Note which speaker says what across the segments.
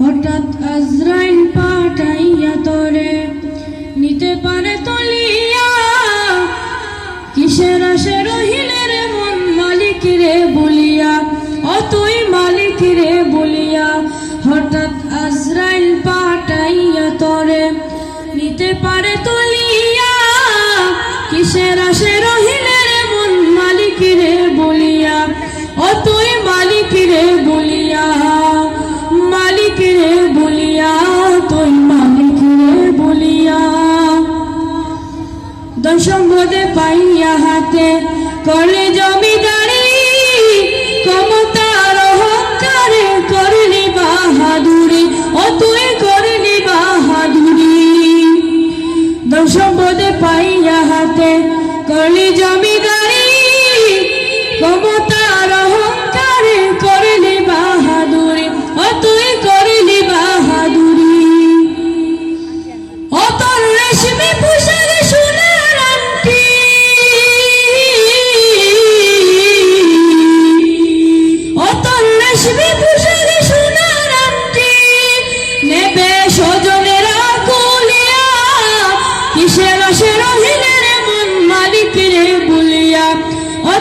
Speaker 1: হঠাৎ আজরাইল পাঠাইয়া তরে নিতে পারে তলিয়া। কিসের আসে রহিলে রে মন মালিক রে বলিয়া? অতই মালিক রে বলিয়া। হঠাৎ আজরাইল পাঠাইয়া তরে নিতে পারে তলিয়া। কিসের আসে রহিলে রে মন মালিক রে বলিয়া? অতই মালিক রে বলিয়া। দশম্বদে পাইয়া হাতে করে জমিদারি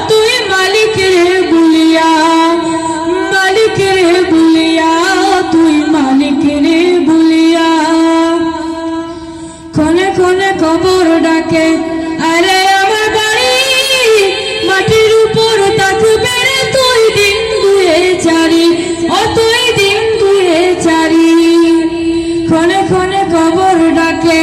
Speaker 1: তুই মালিক রে বলিয়া মালিক রে বলিয়া তুই মালিক রে বলিয়া ক্ষণে ক্ষণে কবর ডাকে, আরে আমার বাড়ি মাটির উপর থাকবে রে তুই দিন দুয়ে চারি ও তুই দিন দুয়ে চারি। ক্ষণে ক্ষণে কবর ডাকে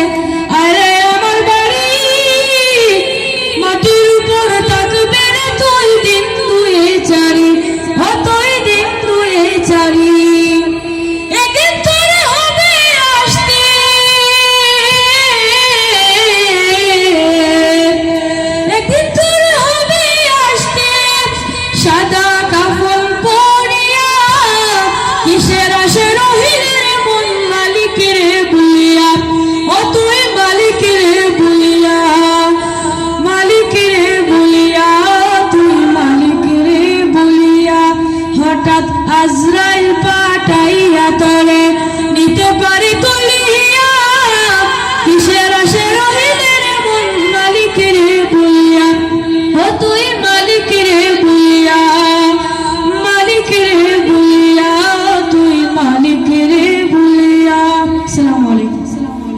Speaker 1: হঠাৎ